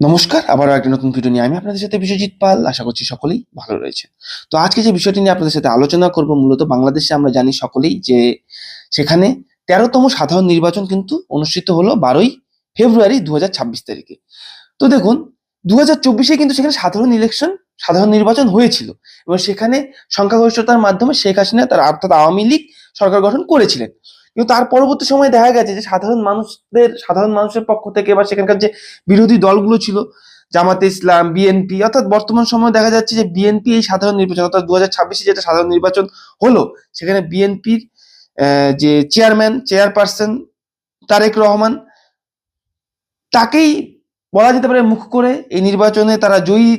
নমস্কার, আবারও একটা নতুন ভিডিও নিয়ে আমি আপনাদের সাথে বিশ্বজিৎ পাল। আশা করছি সকলেই ভালো রয়েছে তো আজকে যে বিষয়টি নিয়ে আপনাদের সাথে আলোচনা করব, মূলত বাংলাদেশে আমরা জানি সকলেই যে সেখানে তেরোতম সাধারণ নির্বাচন কিন্তু অনুষ্ঠিত হলো বারোই ফেব্রুয়ারি দু হাজার ছাব্বিশ তারিখে। তো দেখুন দু হাজার কিন্তু সেখানে সাধারণ ইলেকশন সাধারণ নির্বাচন হয়েছিল। এবং সেখানে সংখ্যাগরিষ্ঠতার মাধ্যমে শেখ হাসিনা তার অর্থাৎ আওয়ামী লীগ সরকার গঠন করেছিলেন। কিন্তু তার পরবর্তী সময়ে দেখা গেছে যে সাধারণ মানুষদের, সাধারণ মানুষের পক্ষ থেকে বা সেখানকার যে বিরোধী দলগুলো ছিল, জামাতে ইসলাম, বিএনপি, অর্থাৎ বর্তমান সময়ে দেখা যাচ্ছে যে বিএনপি এই সাধারণ নির্বাচন, অর্থাৎ দু যেটা সাধারণ নির্বাচন হলো, সেখানে বিএনপির যে চেয়ারম্যান, চেয়ারপারসন তারেক রহমান, তাকেই বলা যেতে পারে মুখ করে এই নির্বাচনে তারা জয়ী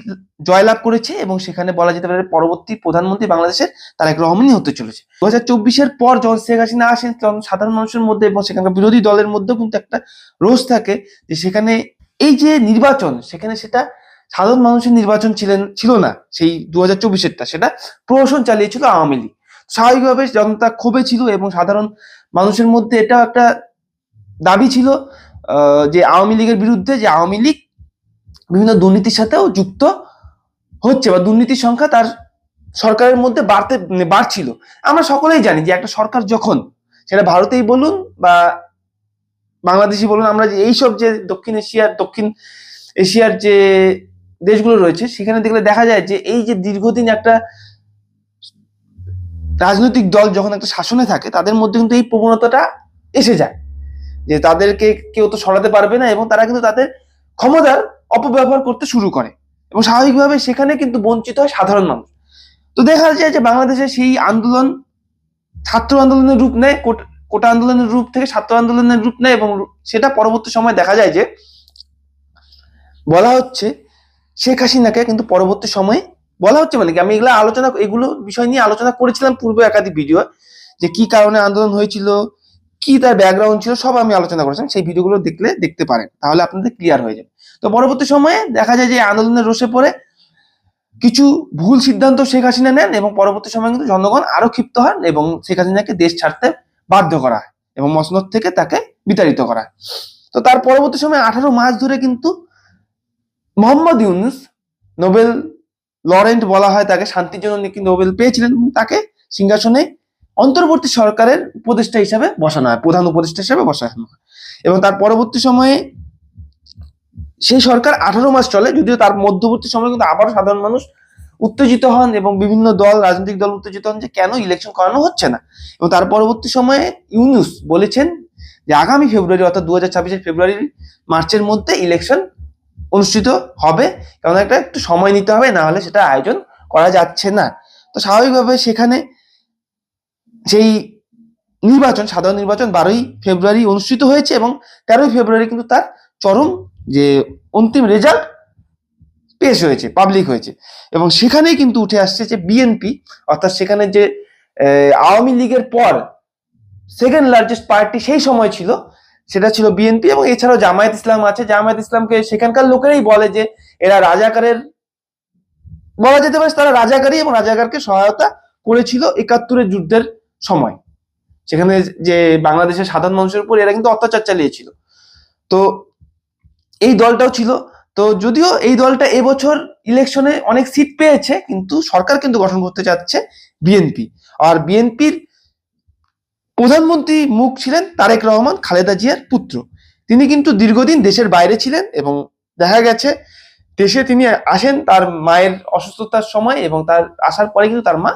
জয়লাভ করেছে এবং সেখানে বলা যেতে পারে পরবর্তী প্রধানমন্ত্রী বাংলাদেশের তারেক রহমানই হতে চলেছে। দু হাজার চব্বিশের পর যখন শেখ হাসিনা আসেন, তখন সাধারণ মানুষের মধ্যে এবং সেখানকার বিরোধী দলের মধ্যেও কিন্তু একটা রোষ থাকে যে সেখানে এই যে নির্বাচন, সেখানে সেটা সাধারণ মানুষের নির্বাচন ছিলেন, ছিল না সেই দু হাজার চব্বিশেরটা। সেটা প্রহসন চালিয়েছিল আওয়ামী লীগ। স্বাভাবিকভাবে জনতা ক্ষোভে ছিল এবং সাধারণ মানুষের মধ্যে এটা একটা দাবি ছিল যে আওয়ামী লীগের বিরুদ্ধে যে আওয়ামী লীগ বিভিন্ন দুর্নীতির সাথেও যুক্ত হচ্ছে বা দুর্নীতির সংখ্যা তার সরকারের মধ্যে বাড়তে, বাড়ছিল। আমরা সকলেই জানি যে একটা সরকার যখন, সেটা ভারতেই বলুন বা বাংলাদেশি বলুন, আমরা যে এইসব যে দক্ষিণ এশিয়ার দক্ষিণ এশিয়ার যে দেশগুলো রয়েছে, সেখানে দেখলে দেখা যায় যে এই যে দীর্ঘদিন একটা রাজনৈতিক দল যখন একটা শাসনে থাকে, তাদের মধ্যে কিন্তু এই প্রবণতাটা এসে যায়। যে তাদেরকে কেউ তো সরাতে পারবে না এবং তারা কিন্তু তাদের ক্ষমতার অপব্যবহার করতে শুরু করে। এবং স্বাভাবিকভাবে সেখানে কিন্তু বঞ্চিত হয় সাধারণ মানুষ। তো দেখা যায় যে বাংলাদেশে সেই আন্দোলন, ছাত্র আন্দোলনের রূপ নেয়, কোটা আন্দোলনের রূপ থেকে ছাত্র আন্দোলনের রূপ নেয় এবং সেটা পরবর্তী সময় দেখা যায় যে বলা হচ্ছে শেখ হাসিনাকে কিন্তু পরবর্তী সময়ে বলা হচ্ছে মানে কি? আমি এগুলো আলোচনা, এগুলো বিষয় নিয়ে আলোচনা করেছিলাম পূর্বে একাধিক ভিডিও যে কি কারণে আন্দোলন হয়েছিল, কি তার ব্যাকগ্রাউন্ড ছিল, সব আমি আলোচনা করেছিলাম। সেই ভিডিওগুলো দেখলে দেখতে পারেন, তাহলে আপনাদের ক্লিয়ার হয়ে যাবে। তো পরবর্তী সময়ে দেখা যায় যে আন্দোলনের রোষে পড়ে কিছু ভুল সিদ্ধান্ত শেখ হাসিনা নেন এবং পরবর্তী সময়ে কিন্তু জনগণ আরও ক্ষিপ্ত হন এবং শেখ হাসিনাকে দেশ ছাড়তে বাধ্য করা হয় এবং মসনদ থেকে তাকে বিতাড়িত করা হয়। তো তার পরবর্তী সময়ে আঠারো মাস ধরে কিন্তু মোহাম্মদ ইউনুস নোবেল লরেন্ট বলা হয় তাকে, শান্তির জন্য নোবেল পেয়েছিলেন তাকে সিংহাসনে অন্তর্বর্তী সরকারের উপদেষ্টা হিসাবে বসানো হয়, প্রধান উপদেষ্টা হিসাবে বসানো হয়। এবং তার পরবর্তী সময়ে সেই সরকার আঠারো মাস চলে, যদিও তার মধ্যবর্তী সময় কিন্তু আবারও সাধারণ মানুষ উত্তেজিত হন এবং বিভিন্ন দল, রাজনৈতিক দল উত্তেজিত হন যে কেন ইলেকশন করানো হচ্ছে না। এবং তার পরবর্তী সময়ে ইউনুস বলেছেন যে আগামী ফেব্রুয়ারি অর্থাৎ দু হাজার ছাব্বিশের ফেব্রুয়ারি মার্চের মধ্যে ইলেকশন অনুষ্ঠিত হবে। কারণ একটা একটু সময় নিতে হবে, না হলে সেটা আয়োজন করা যাচ্ছে না। তো স্বাভাবিকভাবে সেখানে সেই নির্বাচন, সাধারণ নির্বাচন বারোই ফেব্রুয়ারি অনুষ্ঠিত হয়েছে এবং তেরোই ফেব্রুয়ারি কিন্তু তার চরম যে অন্তিম রেজাল্ট পেশ হয়েছে পাবলিক হয়েছে। এবং সেখানেই কিন্তু উঠে আসছে যে বিএনপি অর্থাৎ সেখানে যে আওয়ামী লীগের পর সেকেন্ড লার্জেস্ট পার্টি সেই সময় ছিল, সেটা ছিল বিএনপি এবং এছাড়াও জামায়াত ইসলাম আছে। জামায়াত ইসলামকে সেখানকার লোকেরাই বলে যে এরা রাজাকারের, বলা যেতে পারে তারা রাজাকারী এবং রাজাকারকে সহায়তা করেছিল একাত্তরের যুদ্ধের সময়। সেখানে যে বাংলাদেশের সাধারণ মানুষের উপর এরা কিন্তু অত্যাচার চালিয়েছিল। তো এই দলটাও ছিল। তো যদিও এই দলটা এবছর ইলেকশনে অনেক সিট পেয়েছে, কিন্তু সরকার কিন্তু গঠন করতে চাচ্ছে বিএনপি আর বিএনপির প্রধানমন্ত্রী মুখ ছিলেন তারেক রহমান, খালেদা জিয়ার পুত্র। তিনি কিন্তু দীর্ঘদিন দেশের বাইরে ছিলেন এবং দেখা গেছে দেশে তিনি আসেন তার মায়ের অসুস্থতার সময় এবং তার আসার পরে কিন্তু তার মা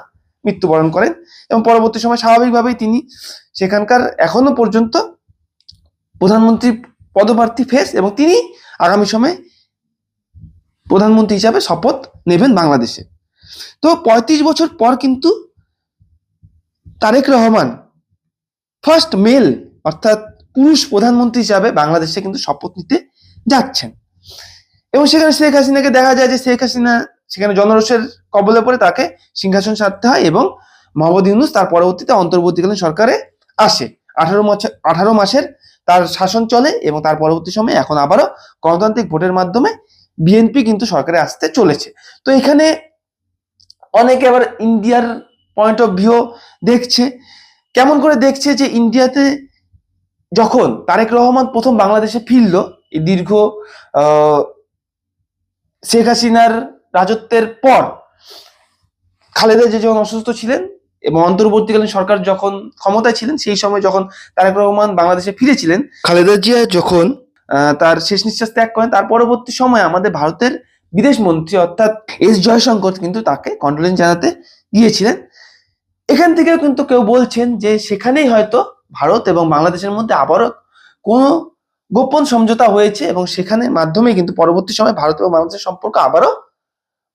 মৃত্যুবরণ করেন এবং পরবর্তী সময় স্বাভাবিকভাবেই তিনি সেখানকার এখনও পর্যন্ত প্রধানমন্ত্রী পদপ্রার্থী ফেস এবং তিনি আগামী সময়ে প্রধানমন্ত্রী হিসাবে শপথ নেবেন বাংলাদেশে। তো পঁয়ত্রিশ বছর পর কিন্তু তারেক রহমান ফার্স্ট মেল অর্থাৎ পুরুষ প্রধানমন্ত্রী হিসাবে বাংলাদেশে কিন্তু শপথ নিতে যাচ্ছেন। এবং সেখানে শেখ হাসিনাকে দেখা যায় যে শেখ হাসিনা সেখানে জনরোষের কবলে পড়ে তাকে সিংহাসন সারতে হয় এবং মোহাম্মদ ইউনুস তার পরবর্তীতে অন্তর্বর্তীকালীন সরকারে আসে। আঠারো মাস আঠারো মাসের তার শাসন চলে এবং তার পরবর্তী সময়ে এখন আবারও গণতান্ত্রিক ভোটের মাধ্যমে বিএনপি কিন্তু সরকারে আসতে চলেছে। তো এখানে অনেকে আবার ইন্ডিয়ার পয়েন্ট অফ ভিউ দেখছে। কেমন করে দেখছে যে ইন্ডিয়াতে যখন তারেক রহমান প্রথম বাংলাদেশে ফিরল, এই দীর্ঘ শেখ হাসিনার রাজত্বের পর, খালেদা যে যখন অসুস্থ ছিলেন এবং অন্তর্বর্তীকালীন সরকার যখন ক্ষমতায় ছিলেন সেই সময় যখন তারেক রহমান বাংলাদেশে ফিরেছিলেন খালেদা জিয়া যখন তার শেষ নিঃশ্বাস ত্যাগ করেন তার পরবর্তী সময়ে আমাদের ভারতের বিদেশ মন্ত্রী অর্থাৎ এস জয়শঙ্কর কিন্তু তাকে কন্ডোলেন্স জানাতে গিয়েছিলেন। এখান থেকেও কিন্তু কেউ বলছেন যে সেখানেই হয়তো ভারত এবং বাংলাদেশের মধ্যে আবারও কোনো গোপন সমঝোতা হয়েছে এবং সেখানে মাধ্যমে কিন্তু পরবর্তী সময় ভারত এবং বাংলাদেশের সম্পর্ক আবারও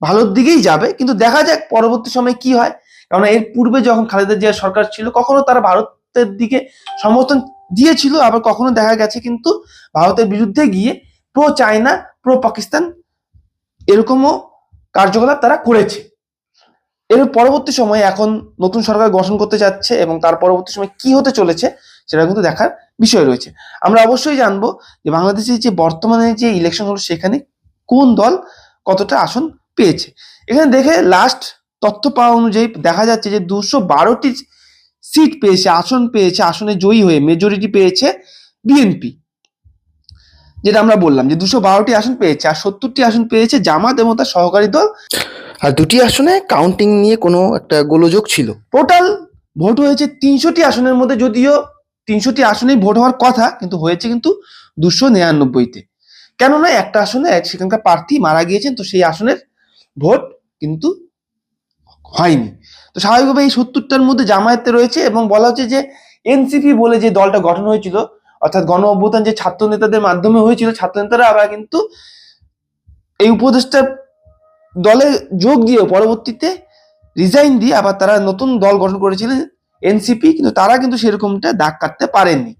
ভালোর দিকেই যাবে। কিন্তু দেখা যাক পরবর্তী সময় কি হয়। কারণ এর পূর্বে যখন খালেদা জিয়া সরকার ছিল, কখনো তারা ভারতের দিকে সমর্থন দিয়েছিল, আবার কখনো দেখা গেছে কিন্তু ভারতের বিরুদ্ধে গিয়ে প্রো চায়না প্রো পাকিস্তান এরকমও কার্যকলাপ তারা করেছে। এর পরবর্তী সময়ে এখন নতুন সরকার গঠন করতে যাচ্ছে এবং তার পরবর্তী সময় কি হতে চলেছে সেটা কিন্তু দেখার বিষয় রয়েছে। আমরা অবশ্যই জানব যে বাংলাদেশে যে বর্তমানে যে ইলেকশন হলো সেখানে কোন দল কতটা আসন পেয়েছে। এখানে দেখে লাস্ট তথ্য পাওয়া অনুযায়ী দেখা যাচ্ছে যে দুশো বারোটি সিট পেয়েছে আসন পেয়েছে আসনে জয়ী হয়ে মেজরিটি পেয়েছে বিএনপি যেটা আমরা বললাম যে দুশো বারোটি আসন পেয়েছে আর সত্তরটি আসন পেয়েছে জামাত এবং তার সহকারী দল। আর দুটি আসনে কাউন্টিং নিয়ে কোনো একটা গোলযোগ ছিল? টোটাল ভোট হয়েছে তিনশোটি আসনের মধ্যে যদিও তিনশোটি আসনেই ভোট হওয়ার কথা কিন্তু হয়েছে কিন্তু দুশো নিরানব্বইতে। কেননা একটা আসনে সেখানকার প্রার্থী মারা গিয়েছেন তো সেই আসনের ভোট কিন্তু হয়নি। তো স্বাভাবিকভাবে এই সত্তরটার মধ্যে জামায়াতে রয়েছে এবং বলা হচ্ছে যে এনসিপি বলে যে দলটা গঠন হয়েছিল, অর্থাৎ গণ অভ্যুত্থান যে ছাত্র নেতাদের মাধ্যমে হয়েছিল ছাত্র নেতারা আবার কিন্তু এই উপদেষ্টা দলে যোগ দিয়ে পরবর্তীতে রিজাইন দিয়ে আবার তারা নতুন দল গঠন করেছিলেন এনসিপি, কিন্তু তারা কিন্তু সেরকমটা দাগ কাটতে পারেননি।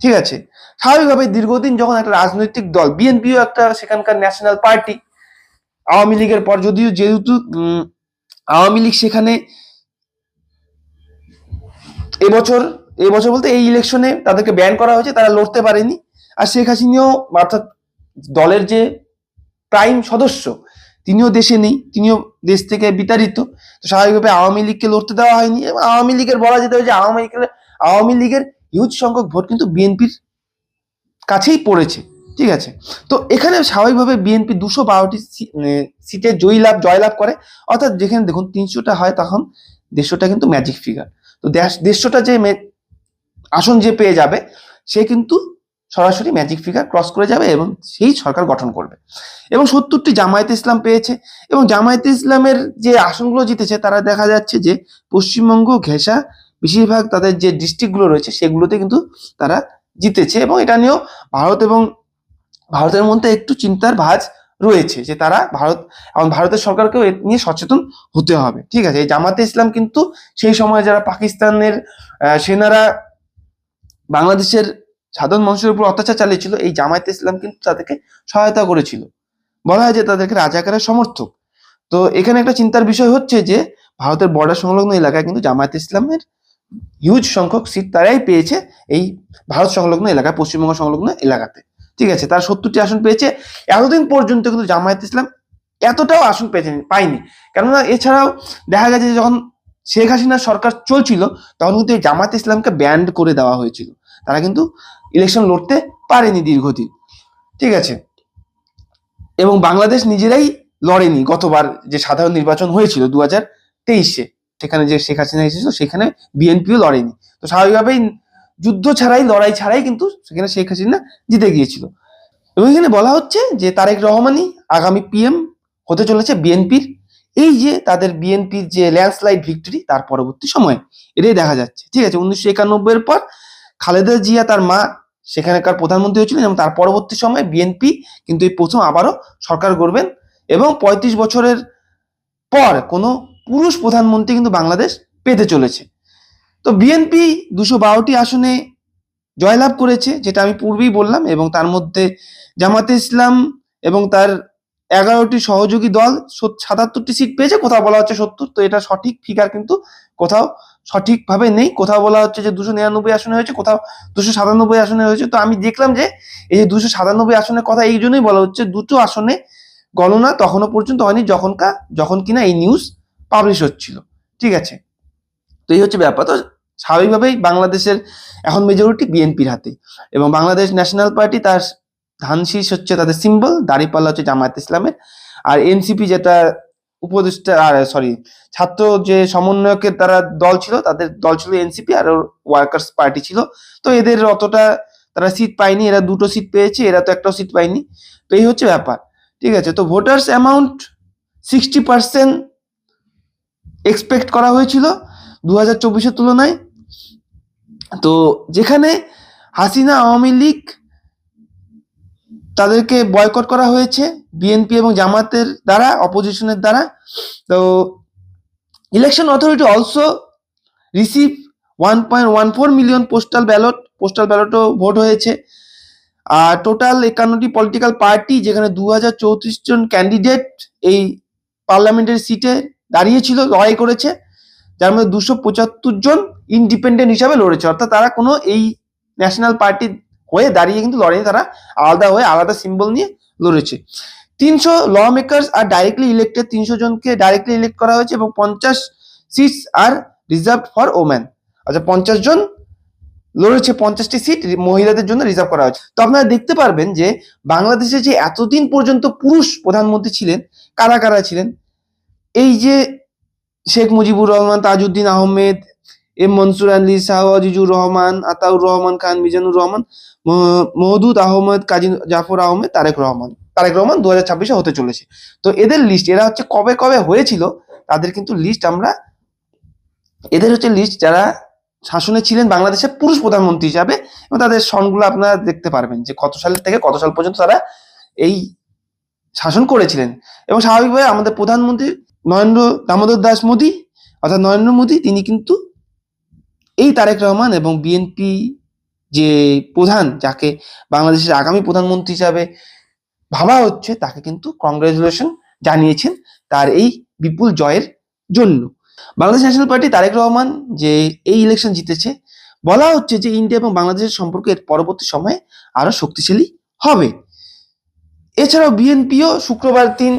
ঠিক আছে? স্বাভাবিকভাবে দীর্ঘদিন যখন একটা রাজনৈতিক দল, বিএনপিও একটা সেখানকার ন্যাশনাল পার্টি আওয়ামী লীগের পর, যদিও যেহেতু আওয়ামী লীগ সেখানে এবছর এবছর বলতে এই ইলেকশনে তাদেরকে ব্যান করা হয়েছে, তারা লড়তে পারেনি। আর শেখ হাসিনাও অর্থাৎ দলের যে প্রাইম সদস্য, তিনিও দেশে নেই, তিনিও দেশ থেকে বিতাড়িত। তো স্বাভাবিকভাবে আওয়ামী লীগকে লড়তে দেওয়া হয়নি। এবং আওয়ামী লীগের বলা যেতে হবে যে আওয়ামী লীগের আওয়ামী লীগের হিউজ সংখ্যক ভোট কিন্তু বিএনপির কাছেই পড়েছে। ঠিক আছে? তো এখানে স্বাভাবিকভাবে বিএনপি দুশো বারোটি সিটে জয়ী লাভ জয়লাভ করে। অর্থাৎ যেখানে দেখুন তিনশোটা হয় তখন দেড়শোটা কিন্তু ম্যাজিক ফিগার তো দেড়- দেড়শোটা যে আসন যে পেয়ে যাবে, সে কিন্তু সরাসরি ম্যাজিক ফিগার ক্রস করে যাবে এবং সেই সরকার গঠন করবে। এবং সত্তরটি জামায়াতে ইসলাম পেয়েছে। এবং জামায়াতে ইসলামের যে আসনগুলো জিতেছে, তারা দেখা যাচ্ছে যে পশ্চিমবঙ্গ, ঘেঁষা, বেশিরভাগ তাদের যে ডিস্ট্রিক্টগুলো রয়েছে, সেগুলোতে কিন্তু তারা জিতেছে। এবং এটা নিয়েও ভারত এবং ভারতের মধ্যে একটু চিন্তার ভাঁজ রয়েছে যে তারা ভারত, এবং ভারতের সরকারকেও এ নিয়ে সচেতন হতে হবে। ঠিক আছে, এই জামাতে ইসলাম কিন্তু সেই সময় যারা পাকিস্তানের সেনারা বাংলাদেশের সাধারণ মানুষের উপর অত্যাচার চালিয়েছিল, এই জামায়াতে ইসলাম কিন্তু তাদেরকে সহায়তা করেছিল। বলা হয় যে তাদেরকে রাজাকারের সমর্থক। তো এখানে একটা চিন্তার বিষয় হচ্ছে যে ভারতের বর্ডার সংলগ্ন এলাকায় কিন্তু জামায়াত ইসলামের হিউজ সংখ্যক সিট তারাই পেয়েছে এই ভারত সংলগ্ন এলাকায় পশ্চিমবঙ্গ সংলগ্ন এলাকাতে। ঠিক আছে, তারা সত্তরটি আসন পেয়েছে। এতদিন পর্যন্ত কিন্তু জামায়াত ইসলাম এতটাও আসন পেয়েছে পায়নি। কেননা এছাড়াও দেখা গেছে যে যখন শেখ হাসিনার সরকার চলছিল, তখন কিন্তু এই জামায়াত ইসলামকে ব্যান্ড করে দেওয়া হয়েছিল। তারা কিন্তু ইলেকশন লড়তে পারেনি দীর্ঘদিন। ঠিক আছে, এবং বাংলাদেশ নিজেরাই লড়েনি গতবার যে সাধারণ নির্বাচন হয়েছিল দু হাজার তেইশে সেখানে যে শেখ হাসিনা এসেছিল, সেখানে বিএনপিও লড়েনি। তো স্বাভাবিকভাবেই যুদ্ধ ছাড়াই, লড়াই ছাড়াই কিন্তু সেখানে শেখ হাসিনা জিতে গিয়েছিল। এবং এখানে বলা হচ্ছে যে তারেক রহমানই আগামী পিএম হতে চলেছে বিএনপির এই যে তাদের বিএনপির যে ল্যান্ডস্লাইড ভিক্টরি তার পরবর্তী সময়ে, এটাই দেখা যাচ্ছে। ঠিক আছে, উনিশশো একানব্বই এর পর খালেদা জিয়া তার মা, সেখানকার প্রধানমন্ত্রী হয়েছিলেন এবং তার পরবর্তী সময়ে বিএনপি কিন্তু এই প্রথম আবারও সরকার করবেন এবং পঁয়ত্রিশ বছরের পর কোনো পুরুষ প্রধানমন্ত্রী কিন্তু বাংলাদেশ পেতে চলেছে। তো বিএনপি দুশো বারোটি আসনে জয়লাভ করেছে, যেটা আমি পূর্বেই বললাম, এবং তার মধ্যে জামাতে ইসলাম এবং তার এগারোটি সহযোগী দল সাতাত্তরটি সিট পেয়েছে, কোথাও বলা হচ্ছে সত্তর, তো এটা সঠিক ফিগার কিন্তু কোথাও সঠিকভাবে নেই। কোথাও বলা হচ্ছে যে দুশো নিরানব্বই আসনে হয়েছে, কোথাও দুশো সাতানব্বই আসনে হয়েছে। তো আমি দেখলাম যে এই যে দুশো সাতানব্বই আসনের কথা এই জন্যই বলা হচ্ছে, দুটো আসনে গণনা তখনও পর্যন্ত হয়নি যখনকার যখন কিনা এই নিউজ পাবলিশ হচ্ছিল। ঠিক আছে? তো এই হচ্ছে ব্যাপার। তো স্বাভাবিকভাবেই বাংলাদেশের এখন মেজরিটি বিএনপির হাতে এবং বাংলাদেশ ন্যাশনাল পার্টি তার ধান শীষ হচ্ছে তাদের সিম্বল দাঁড়িপাল্লা হচ্ছে জামায়াত ইসলামের। আর এনসিপি যেটা উপদেষ্টা, আর সরি ছাত্র যে সমন্বয়কের তারা দল ছিল, তাদের দল ছিল এনসিপি আর ওয়ার্কার্স পার্টি ছিল। তো এদের অতটা তারা সিট পায়নি, এরা দুটো সিট পেয়েছে, এরা তো একটাও সিট পায়নি। তো এই হচ্ছে ব্যাপার, ঠিক আছে? তো voters amount sixty percent expect করা হয়েছিল। দু হাজার চব্বিশের তুলনায়। তো যেখানে হাসিনা আওয়ামী লীগ তাদেরকে বয়কট করা হয়েছে বিএনপি এবং জামাতের দ্বারা অপোজিশনের দ্বারা। তো election authority also receive one point one four million postal ballot postal ব্যালটও vote হয়েছে। আর টোটাল একান্নটি পলিটিক্যাল পার্টি যেখানে দু হাজার চৌত্রিশ জন ক্যান্ডিডেট এই পার্লামেন্টের সিটে দাঁড়িয়েছিল, লড়াই করেছে। যার মধ্যে দুশো পঁচাত্তর জন ইন্ডিপেন্ডেন্ট হিসাবে লড়েছে। অর্থাৎ তারা কোনো এই ন্যাশনাল পার্টি হয়ে দাঁড়িয়ে কিন্তু লড়েনি, তারা আলাদা হয়ে আলাদা সিম্বল নিয়ে লড়েছে। তিনশো ল মেকার্স আর ডাইরেক্টলি ইলেক্টেড তিনশো জনকে ডাইরেক্টলি ইলেক্ট করা হয়েছে এবং পঞ্চাশ seats R reserve for woman আচ্ছা পঞ্চাশ জন লড়েছে, পঞ্চাশটি সিট মহিলাদের জন্য রিজার্ভ করা হয়েছে। তো আপনারা দেখতে পারবেন যে বাংলাদেশে যে এতদিন পর্যন্ত পুরুষ প্রধানমন্ত্রী ছিলেন, কারা কারা ছিলেন? এই যে শেখ মুজিবুর রহমান, তাজউদ্দিন আহমেদ, এম মনসুর আলী শাহ, আজিজুর রহমান, আতাউর রহমান খান, মিজানুর রহমান মহ- মহদুদ আহমেদ, কাজী জাফর আহমেদ, তারেক রহমান। তারেক রহমান দু হাজার ছাব্বিশে হতে চলেছে। তো এদের লিস্ট এরা হচ্ছে কবে কবে হয়েছিল, তাদের কিন্তু লিস্ট আমরা, এদের হচ্ছে লিস্ট যারা শাসনে ছিলেন বাংলাদেশের পুরুষ প্রধানমন্ত্রী হিসাবে, এবং তাদের সনগুলো আপনারা দেখতে পারবেন যে কত সাল থেকে কত সাল পর্যন্ত তারা এই শাসন করেছিলেন। এবং স্বাভাবিকভাবে আমাদের প্রধানমন্ত্রী নরেন্দ্র দামোদর দাস মোদী, অর্থাৎ নরেন্দ্র মোদী, তিনি কিন্তু এই তারেক রহমান এবং বিএনপি যে প্রধান, যাকে বাংলাদেশের আগামী প্রধানমন্ত্রী হিসাবে ভাবা হচ্ছে, তাকে কিন্তু কংগ্রেচুলেশন জানিয়েছেন তার এই বিপুল জয়ের জন্য। বাংলাদেশ ন্যাশনাল পার্টি তারেক রহমান যে এই ইলেকশন জিতেছে, বলা হচ্ছে যে ইন্ডিয়া এবং বাংলাদেশের সম্পর্ক এর পরবর্তী সময়ে আরও শক্তিশালী হবে। এছাড়াও বিএনপিও শুক্রবার দিন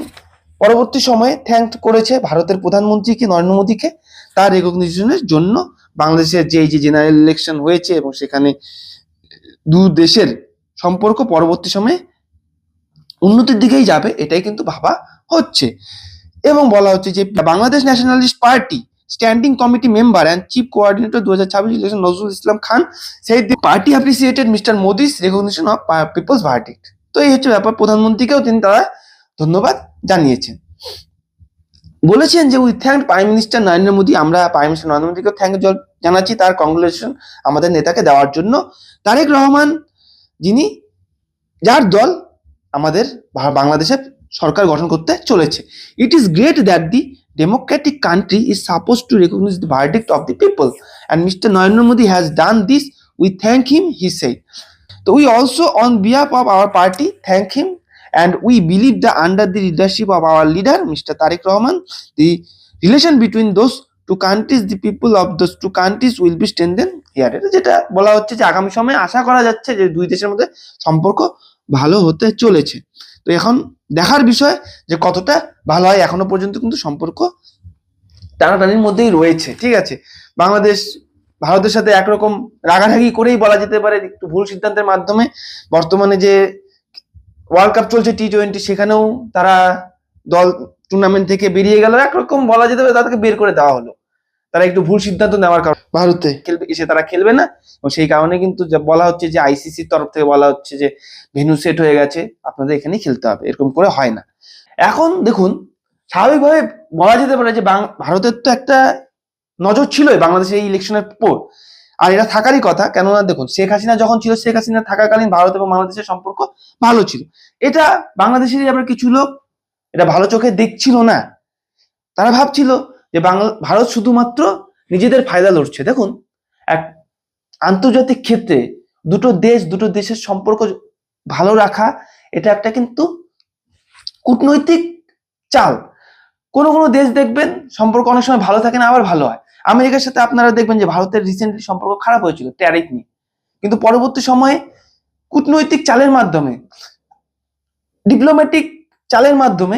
পরবর্তী সময়ে থ্যাংক করেছে ভারতের প্রধানমন্ত্রীকে, নরেন্দ্র মোদীকে। তার রেকগনিশনের জন্য বাংলাদেশের যে এই যে জেনারেল ইলেকশন হয়েছে এবং সেখানে দু দেশের সম্পর্ক পরবর্তী সময়ে উন্নতির দিকেই যাবে, এটাই কিন্তু ভাবা হচ্ছে। এবং বলা হচ্ছে যে Bangladesh nationalist party standing committee member and chief coordinator দু হাজার ছাব্বিশ ইলেকশন নজরুল ইসলাম খান, সেই party appreciated mister Modi's recognition of people's verdict তো এই হচ্ছে ব্যাপার, প্রধানমন্ত্রীকেও তিনি তারা ধন্যবাদ জানিয়েছেন। বলেছেন যে, we thank prime minister Narendra Modi. আমরা প্রাইম মিনিস্টার নরেন্দ্র মোদীকে থ্যাংক জানাচ্ছি। তার কংগ্রেচুলেশন আমাদের নেতাকে দেওয়ার জন্য। তারেক রহমান যিনি, যার দল আমাদের বাংলাদেশে সরকার গঠন করতে চলেছে। It is great that the democratic country is suppose to recognise the verdict of the people and mister Narendra Modi has done this we thank him he said তো we also on behalf of our party thank him and we believe that under the leadership of our leader mr tariq rahman, the relation between those two countries, the people of those two countries will be strengthened here. যেটা বলা হচ্ছে যে আগামী সময়ে আশা করা যাচ্ছে যে দুই দেশের মধ্যে সম্পর্ক ভালো হতে চলেছে। তো এখন দেখার বিষয় যে কতটা ভালো হয় এখনও পর্যন্ত কিন্তু সম্পর্ক টানাটানির মধ্যেই রয়েছে। ঠিক আছে? বাংলাদেশ, ভারতের সাথে একরকম রাগারাগি করেই বলা যেতে পারে, একটু ভুল সিদ্ধান্তের মাধ্যমে। বর্তমানে যে ওয়ার্ল্ড কাপ চলছে টি টোয়েন্টি সেখানেও তারা দল টুর্নামেন্ট থেকে বেরিয়ে গেল। একরকম বলা যেতে পারে তাদেরকে বের করে দেওয়া হলো। তারা একটু ভুল সিদ্ধান্ত নেওয়ার কারণে ভারতে। খেলবে এসে তারা খেলবে না। এবং সেই কারণে কিন্তু বলা হচ্ছে যে আইসিসির তরফ থেকে বলা হচ্ছে যে ভেনু সেট হয়ে গেছে আপনাদের এখানেই খেলতে হবে। এরকম করে হয় না। এখন দেখুন স্বাভাবিকভাবে বলা যেতে পারে যে ভারতের তো একটা নজর ছিলই বাংলাদেশের এই ইলেকশনের পর। আর এটা থাকারই কথা, কেননা দেখুন, শেখ হাসিনা যখন ছিল, শেখ হাসিনা থাকাকালীন ভারত এবং বাংলাদেশের সম্পর্ক ভালো ছিল। এটা বাংলাদেশেরই আবার কিছু লোক, এটা ভালো চোখে দেখছিল না। তারা ভাবছিল যে বাংলা, ভারত শুধুমাত্র নিজেদের ফায়দা লড়ছে। দেখুন, এক আন্তর্জাতিক ক্ষেত্রে দুটো দেশ, দুটো দেশের সম্পর্ক ভালো রাখা, এটা একটা কিন্তু কূটনৈতিক চাল। কোনো কোনো দেশ দেখবেন, সম্পর্ক অনেক সময় ভালো থাকে না, আবার ভালো হয়। আমেরিকার সাথে আপনারা দেখবেন যে ভারতের রিসেন্টলি সম্পর্ক খারাপ হয়েছিল ট্যারিফ নিয়ে। কিন্তু পরবর্তী সময়ে কূটনৈতিক চালের মাধ্যমে ডিপ্লোম্যাটিক চালের মাধ্যমে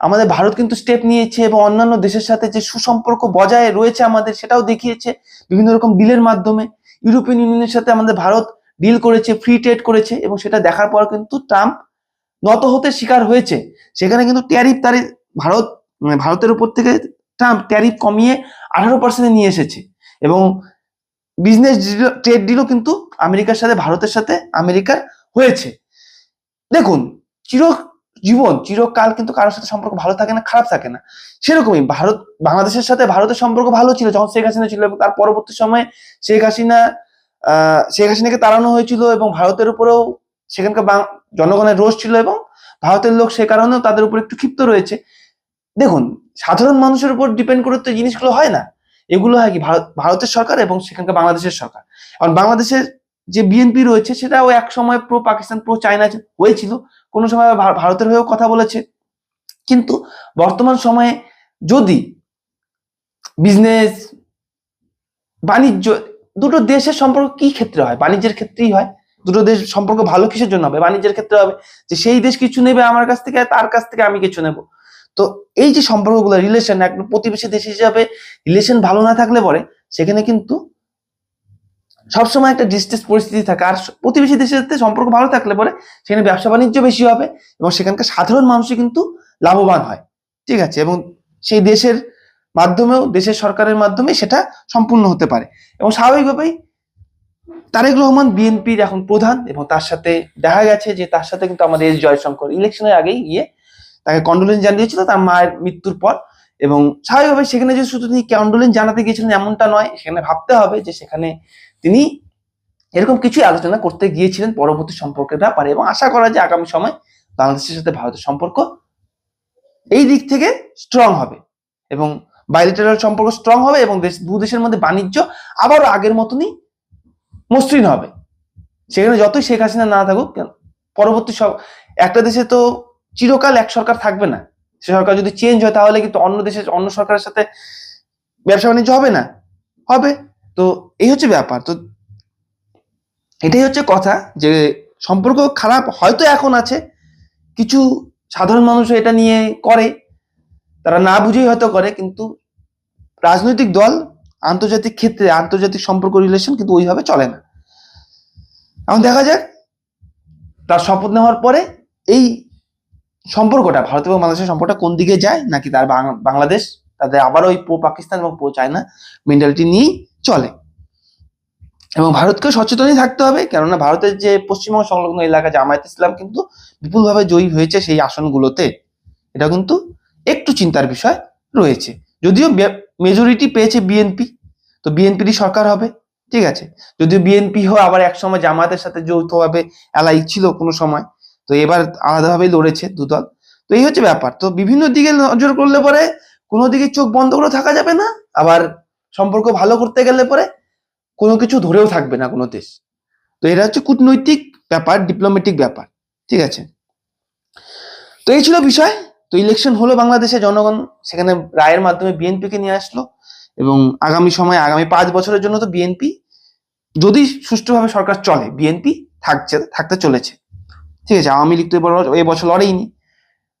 আমাদের ভারত কিন্তু স্টেপ নিয়েছে এবং অন্যান্য দেশের সাথে যে সুসম্পর্ক বজায় রয়েছে আমাদের সেটাও দেখিয়েছে। বিভিন্ন রকম ডিলের মাধ্যমে ইউরোপিয়ান ইউনিয়নের সাথে আমাদের ভারত ডিল করেছে ফ্রি ট্রেড করেছে এবং সেটা দেখার পর কিন্তু ট্রাম্প নত হতে শিকার হয়েছে। সেখানে কিন্তু ট্যারিফ তার ভারত, ভারতের উপর থেকে ট্রাম্প ট্যারিফ কমিয়ে আঠারো পার্সেন্টে নিয়ে এসেছে। এবং বিজনেস ট্রেড ডিলও কিন্তু আমেরিকার সাথে, ভারতের সাথে আমেরিকার হয়েছে। দেখুন চির জীবন, চিরকাল কিন্তু কারোর সাথে সম্পর্ক ভালো থাকে না, খারাপ থাকে না। সেরকমই ভারত, বাংলাদেশের সাথে ভারতের সম্পর্ক ভালো ছিল যখন শেখ হাসিনা ছিল এবং তার পরবর্তী সময়ে শেখ হাসিনা শেখ হাসিনাকে তাড়ানো হয়েছিল এবং ভারতের উপরেও সেখানকার জনগণের রোষ ছিল এবং ভারতের লোক সে কারণেও তাদের উপর একটু ক্ষিপ্ত রয়েছে। দেখুন সাধারণ মানুষের উপর ডিপেন্ড করে তো জিনিসগুলো হয় না। এগুলো হয় কি? ভারত, ভারতের সরকার এবং সেখানকার বাংলাদেশের সরকার। কারণ বাংলাদেশের যে বিএনপি রয়েছে, সেটাও এক সময় প্রো পাকিস্তান প্রো চায়না হয়েছিল, কোনো সময় ভারতের হয়েও কথা বলেছে। কিন্তু বর্তমান সময়ে যদি বিজনেস বাণিজ্য, দুটো দেশের সম্পর্ক কি ক্ষেত্রে হয়? বাণিজ্যের ক্ষেত্রেই হয়। দুটো দেশ সম্পর্ক ভালো কিসের জন্য হবে? বাণিজ্যের ক্ষেত্রে হবে যে, সেই দেশ কিছু নেবে আমার কাছ থেকে, তার কাছ থেকে আমি কিছু নেব। তো এই যে সম্পর্কগুলো রিলেশন এক প্রতিবেশী দেশ হিসাবে রিলেশন ভালো না থাকলে পরে, সেখানে কিন্তু সবসময় একটা ডিস্টেন্স পরিস্থিতি থাকে। আর প্রতিবেশী দেশের সাথে সম্পর্ক ভালো থাকলে পরে, সেখানে ব্যবসা বাণিজ্য বেশি হবে এবং সেখানকার সাধারণ মানুষই কিন্তু লাভবান হয়। ঠিক আছে? এবং সেই দেশের মাধ্যমেও, দেশের সরকারের মাধ্যমে সেটা সম্পূর্ণ হতে পারে। এবং স্বাভাবিকভাবেই তারেক রহমান বিএনপির এখন প্রধান এবং তার সাথে দেখা গেছে যে তার সাথে কিন্তু আমাদের এস জয়শঙ্কর। ইলেকশনের আগেই গিয়ে তাকে কন্ডোলেন্স জানিয়েছিল তার মায়ের মৃত্যুর পর এবং স্বাভাবিকভাবে সেখানে যে শুধু তিনি কন্ডোলেন্স জানাতে গিয়েছিলেন এমনটা নয়, সেখানে ভাবতে হবে যে সেখানে তিনি এরকম কিছুই আলোচনা করতে গিয়েছিলেন পরবর্তী সম্পর্কের ব্যাপারে এবং আশা করা যায় আগামী সময় বাংলাদেশের সাথে ভারতের সম্পর্ক এই দিক থেকে স্ট্রং হবে এবং বাইলেটারাল সম্পর্ক স্ট্রং হবে এবং দেশ, দু দেশের মধ্যে বাণিজ্য আবারও আগের মতনই মসৃণ হবে। সেখানে যতই শেখ হাসিনা না থাকুক পরবর্তী সব, একটা দেশে তো চিরকাল এক সরকার থাকবে না। সে সরকার যদি চেঞ্জ হয়, তাহলে কিন্তু অন্য দেশের অন্য সরকারের সাথে ব্যবসা বাণিজ্য হবে না। হবে? তো এই হচ্ছে ব্যাপার। তো এটাই হচ্ছে কথা যে সম্পর্ক খারাপ হয়তো এখন আছে। কিছু সাধারণ মানুষ এটা নিয়ে করে। তারা না বুঝেই হয়তো করে, কিন্তু রাজনৈতিক দল আন্তর্জাতিক ক্ষেত্রে আন্তর্জাতিক সম্পর্ক রিলেশন কিন্তু ওইভাবে চলে না। এখন দেখা যাক, তার শপথ নেওয়ার পরে এই সম্পর্কটা, ভারত এবং বাংলাদেশের সম্পর্কটা কোন দিকে যায়, নাকি তার বাংলাদেশ, তাদের আবার ওই প্রো পাকিস্তান এবং প্রো চায়না মেন্টালিটি নিয়েই চলে। এবং ভারতকে সচেতনই থাকতে হবে, কেননা ভারতের যে পশ্চিমবঙ্গ সংলগ্ন এলাকা জামায়াত ইসলাম কিন্তু বিপুলভাবে জয়ী হয়েছে সেই আসনগুলোতে। এটা কিন্তু একটু চিন্তার বিষয় রয়েছে। যদিও মেজরিটি পেয়েছে বিএনপি তো বিএনপিরই সরকার হবে, ঠিক আছে? যদিও বিএনপি হয় আবার একসময় জামায়াতের সাথে যৌথভাবে এলাই ছিল কোনো সময় তো এবার আলাদাভাবেই লড়েছে দুদল তো এই হচ্ছে ব্যাপার। তো বিভিন্ন দিকে নজর করলে পরে কোনো দিকে চোখ বন্ধ করে থাকা যাবে না, আবার সম্পর্ক ভালো করতে গেলে পরে কোনো কিছু ধরেও থাকবে না কোনো দেশ। তো এটা হচ্ছে কূটনৈতিক ব্যাপার ডিপ্লোম্যাটিক ব্যাপার, ঠিক আছে? তো এই ছিল বিষয়। তো ইলেকশন হলো বাংলাদেশে, জনগণ সেখানে রায়ের মাধ্যমে বিএনপিকে নিয়ে আসলো এবং আগামী সময়, আগামী পাঁচ বছরের জন্য তো বিএনপি যদি সুষ্ঠুভাবে সরকার চলে বিএনপি থাকছে, থাকতে চলেছে। ঠিক আছে, আওয়ামী লীগ তো এই বছর লড়েইনি।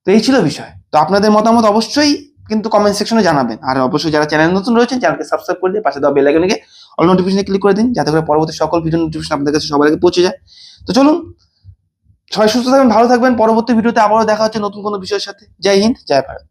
তো এই ছিল বিষয়। তো আপনাদের মতামত অবশ্যই কিন্তু কমেন্ট সেকশনে জানাবেন। আর অবশ্যই যারা চ্যানেল নতুন রয়েছেন চ্যানেলকে সাবস্ক্রাইব করে দিন পাশে দেওয়া বেল আইকনে অল নোটিফিকেশনে ক্লিক করে দিন, যাতে করে পরবর্তী সকল ভিডিও নোটিফিকেশন আপনাদের কাছে সবার আগে পৌঁছে যায়। তো চলুন, সবাই সুস্থ থাকবেন, ভালো থাকবেন। পরবর্তী ভিডিওতে আবারও দেখা হচ্ছে নতুন কোনো বিষয়ের সাথে। জয় হিন্দ, জয় ভারত।